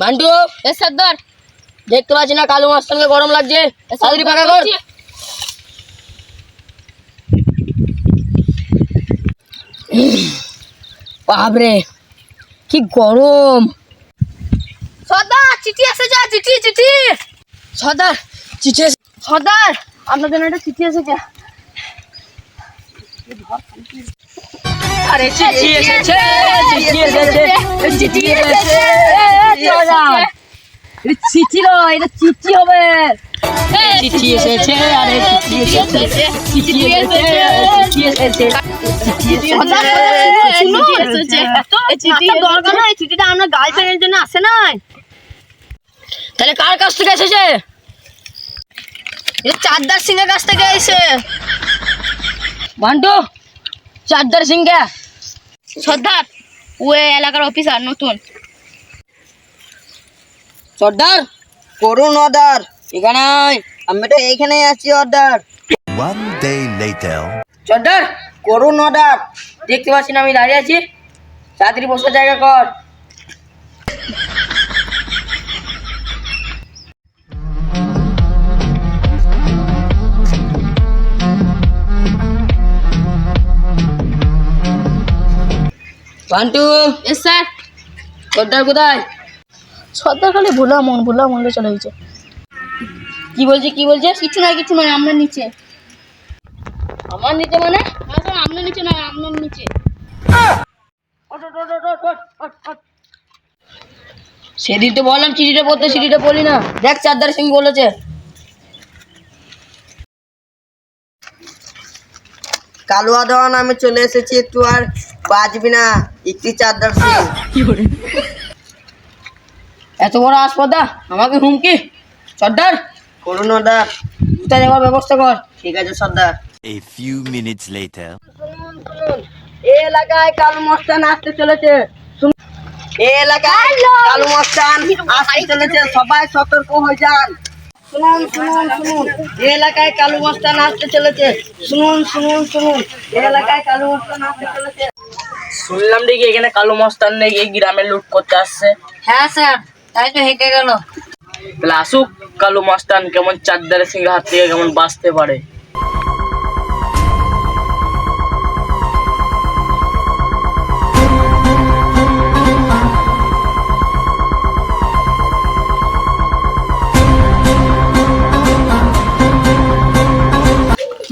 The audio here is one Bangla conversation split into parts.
বান্টু এ সর্দার দেখতে পাচ্ছি না কালু মাস্টারকে গরম লাগছে। তাড়াতাড়ি পাকা কর বাপরে কি গরম। সর্দার চিঠি এসেছে চিঠি চিঠি। সর্দার চিঠি সর্দার আপনার জন্য একটা চিঠি এসেছে। আরে চিঠি এসেছে চিঠি এসেছে চিঠি এসেছে চিঠি নয় এটা চিঠি হবে। চিঠি এসেছে আরে চিঠি এসেছে চিঠি এসেছে চিঠি এসেছে। তাহলে কার কাছ থেকে এসেছে? চারদার সিং এর কাছ থেকে এসে বান্টু চারদার সিংকে সর্দার? ও এলাকার অফিসার নতুন। সর্দার করুন অর্ডার। এখানে আমি তো এইখানেই আছি অর্ডার। ওয়ান ডে লেটার সর্দার করুন অর্ডার। দেখতে পাচ্ছি না আমি দাঁড়িয়ে আছি। তাড়াতাড়ি বসার জায়গা কর। বান্টু। এস স্যার সর্দার কোথায়? সর্দার খালি ভোলা মন ভোলা মনে চলে গেছে। কি বলছে কি বলছে? কিছু নয় কিছু নয় আপনার নিচে। আমার নিচে মানে? হ্যাঁ স্যার আপনার নিচে নয় আপনার নিচে। সেদিন তো বললাম চিঠিটা পড়তে চিঠিটা পড়লি না। দেখ চারদার সিং বলেছে। কালুয়া দেওয়ান আমি চলে এসেছি একটু আর বাজবি না। একটি চারদার এত বড় হাসপাতাল? আমাকে হুমকি? সর্দার? করুন অর্ডার কোথায় যাওয়ার ব্যবস্থা কর। ঠিক আছে সর্দার। A few minutes later. এ এলাকায় কালু মস্তান আসতে চলেছে। এই এলাকায় কালু মস্তান আসতে চলেছে। সবাই সতর্ক হয়ে যান। শুনুন শুনুন শুনুন। এলাকায় কালু মস্তান আসতে চলেছে। শুনুন শুনুন শুনুন। এলাকায় কালু মস্তান আসতে চলেছে। শুনলাম দেখি এখানে কালু মস্তান গিয়ে গ্রামে লুট করতে আসছে। হ্যাঁ স্যার। তাই তো হেঁটে গেল। তাহলে আসুক কালু মস্তান কেমন চারদারে সিং হাত থেকে কেমন বাঁচতে পারে।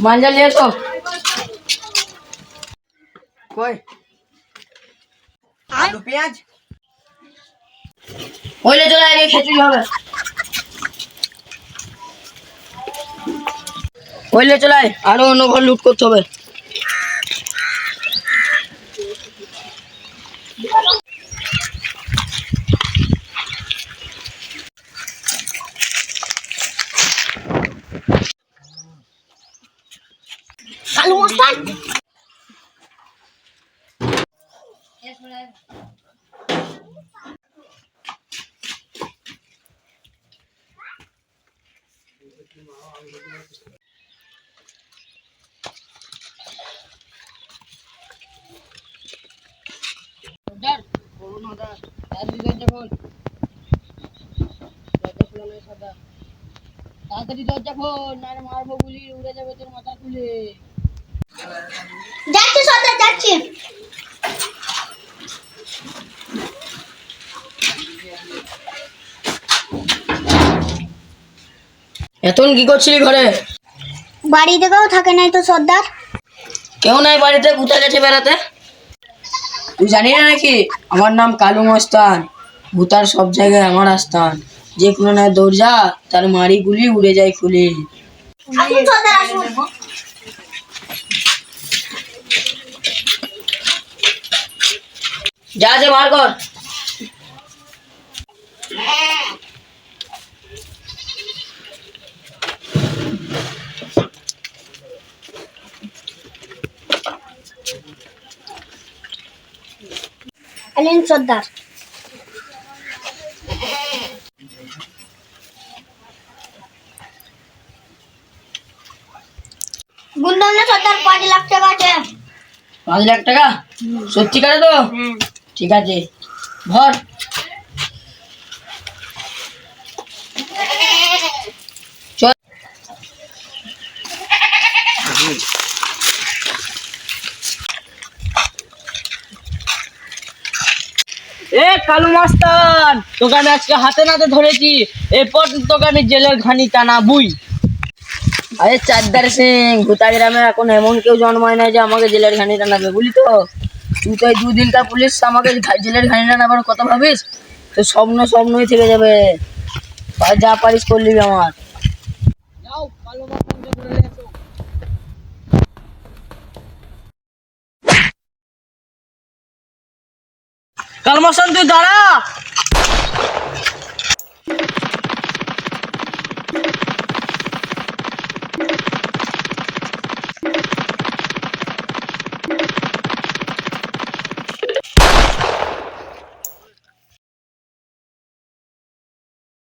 মাঞ্জা নিয়ে এসো কই? আলু পেঁয়াজ? হইলে চলে আয় খেচুড়ি হবে। হইলে চলে আয় আরও অন্য ঘর লুট করতে হবে কালু মস্তান তাড়াতাড়ি দরজা খোল নাহলে মারবো গুলি উড়ে যাবে তোর মাথা খুলে। যাচ্ছি সর্দার যাচ্ছি। এখন কি করছিলি ঘরে? বাড়িতে কেউ থাকে নাই তো সর্দার। কেউ নাই বাড়িতে কোথায় গেছে বেড়াতে? তুই জানি না নাকি? আমার নাম কালু মস্তান। ভূতার সব জায়গায় আমার আস্থান। যে কোনো না দরজা তার মারি গুলি উড়ে যায় খুলে। আসুন সর্দার আসুন। যা যা বার কর। এলেন সর্দার। গুন্ডনে সর্দার পাঁচ লাখ টাকা আছে। পাঁচ লাখ টাকা? সত্যিকারে তো? ঠিক আছে। ভর এ কালু মাস্তান, তোকে আমি আজকে হাতে নাতে ধরেছি। এরপর তোকে আমি জেলের ঘানি টানা বুই আরে চারদার সিং ভূতা গ্রামে এখন এমন কেউ জন্মায় নাই যে আমাকে জেলের ঘানি টানাবে, বুঝলি তো? তুই তো এই দুদিনকার পুলিশ আমাকে জেলের ঘানি টানাবার কথা ভাবিস? তো স্বপ্ন স্বপ্নই থেকে যাবে। যা পারিস করলি আমার। কালমাসান তুই দাঁড়া!